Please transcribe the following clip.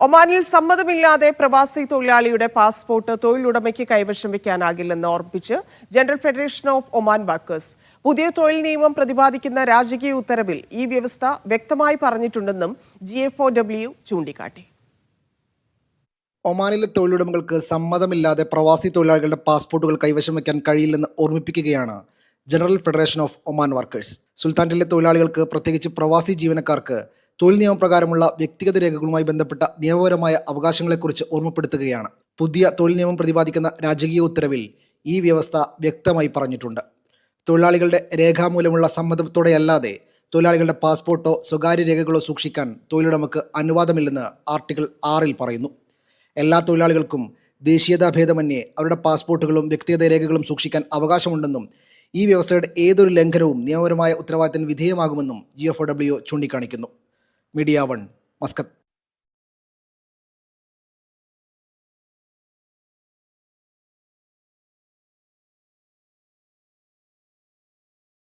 ഒമാനിൽ സമ്മതമില്ലാതെ പ്രവാസി തൊഴിലാളിയുടെ പാസ്പോർട്ട് തൊഴിലുടമയ്ക്ക് കൈവശം വയ്ക്കാനാകില്ലെന്ന് ഓർമ്മിപ്പിച്ച് general federation of Oman workers പുതിയ തൊഴിൽ നിയമം പ്രതിപാദിക്കുന്ന രാജകീയ ഉത്തരവിൽ ഈ വ്യവസ്ഥ വ്യക്തമായി പറഞ്ഞിട്ടുണ്ടെന്നും ജി എഫ് ഒ ഡബ്ല്യു ചൂണ്ടിക്കാട്ടി. ഒമാനിലെ തൊഴിലുടമകൾക്ക് സമ്മതമില്ലാതെ പ്രവാസി തൊഴിലാളികളുടെ പാസ്പോർട്ടുകൾ കൈവശം വയ്ക്കാൻ കഴിയില്ലെന്ന് ഓർമ്മിപ്പിക്കുകയാണ് general federation of Oman workers സുൽത്താനിലെ തൊഴിലാളികൾക്ക് പ്രത്യേകിച്ച് പ്രവാസി ജീവനക്കാർക്ക് തൊഴിൽ നിയമപ്രകാരമുള്ള വ്യക്തിഗത രേഖകളുമായി ബന്ധപ്പെട്ട നിയമപരമായ അവകാശങ്ങളെക്കുറിച്ച് ഓർമ്മപ്പെടുത്തുകയാണ്. പുതിയ തൊഴിൽ നിയമം പ്രതിപാദിക്കുന്ന രാജകീയ ഉത്തരവിൽ ഈ വ്യവസ്ഥ വ്യക്തമായി പറഞ്ഞിട്ടുണ്ട്. തൊഴിലാളികളുടെ രേഖാമൂലമുള്ള സമ്മതത്തോടെയല്ലാതെ തൊഴിലാളികളുടെ പാസ്പോർട്ടോ സ്വകാര്യ രേഖകളോ സൂക്ഷിക്കാൻ തൊഴിലുടമക്ക് അനുവാദമില്ലെന്ന് ആർട്ടിക്കിൾ ആറിൽ പറയുന്നു. എല്ലാ തൊഴിലാളികൾക്കും ദേശീയതാ ഭേദമന്യേ അവരുടെ പാസ്പോർട്ടുകളും വ്യക്തിഗത രേഖകളും സൂക്ഷിക്കാൻ അവകാശമുണ്ടെന്നും ഈ വ്യവസ്ഥയുടെ ഏതൊരു ലംഘനവും നിയമപരമായ ഉത്തരവാദിത്തത്തിന് വിധേയമാകുമെന്നും ജി എഫ് ഒ ഡബ്ല്യു ചൂണ്ടിക്കാണിക്കുന്നു. Media one. മസ്കത്ത്.